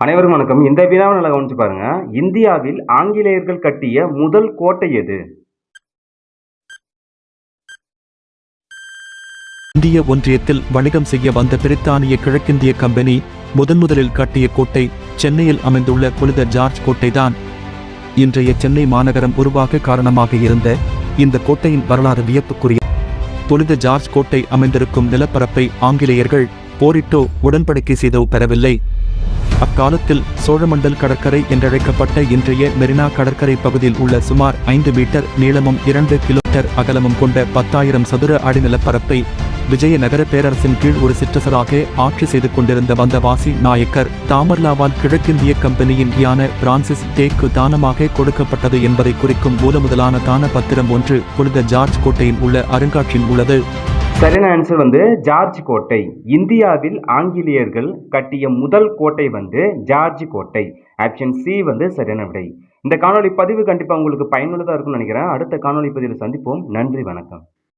அனைவரும் வணக்கம். இந்த வினாவை நல்லா கவனிச்சு பாருங்க. இந்தியாவில் ஆங்கிலேயர்கள் கட்டிய முதல் கோட்டை எது? இந்திய ஒன்றியத்தில் வணிகம் செய்ய வந்த பிரித்தானிய கிழக்கிந்திய கம்பெனி முதன் முதலில் கட்டிய கோட்டை சென்னையில் அமைந்துள்ள புனித ஜார்ஜ் கோட்டைதான். இன்றைய சென்னை மாநகரம் உருவாக காரணமாக இருந்த இந்த கோட்டையின் வரலாறு வியப்புக்குரிய. புனித ஜார்ஜ் கோட்டை அமைந்திருக்கும் நிலப்பரப்பை ஆங்கிலேயர்கள் போரிட்டோ உடன்படிக்கை செய்தோ பெறவில்லை. அக்காலத்தில் சோழமண்டல் கடற்கரை என்றழைக்கப்பட்ட இன்றைய மெரினா கடற்கரை பகுதியில் உள்ள சுமார் ஐந்து மீட்டர் நீளமும் இரண்டு கிலோமீட்டர் அகலமும் கொண்ட பத்தாயிரம் சதுர அடி நிலப்பரப்பை விஜயநகர பேரரசின் கீழ் ஒரு சிற்றரசராக ஆட்சி செய்து கொண்டிருந்த வந்தவாசி நாயக்கர் தாமர்லாவால் கிழக்கிந்திய கம்பெனியின் யான பிரான்சிஸ் டேக்கு தானமாக கொடுக்கப்பட்டது என்பதை குறிக்கும் மூலமுதலான தான பத்திரம் ஒன்று புனித ஜார்ஜ் கோட்டையில் உள்ள அருங்காட்சியில் உள்ளது. சரியான ஆன்சர் வந்து ஜார்ஜ் கோட்டை. இந்தியாவில் ஆங்கிலேயர்கள் கட்டிய முதல் கோட்டை வந்து ஜார்ஜ் கோட்டை. ஆப்ஷன் சி வந்து சரியான விடை. இந்த காணொளி பதிவு கண்டிப்பாக உங்களுக்கு பயனுள்ளதாக இருக்கும்னு நினைக்கிறேன். அடுத்த காணொளி பதிவில் சந்திப்போம். நன்றி வணக்கம்.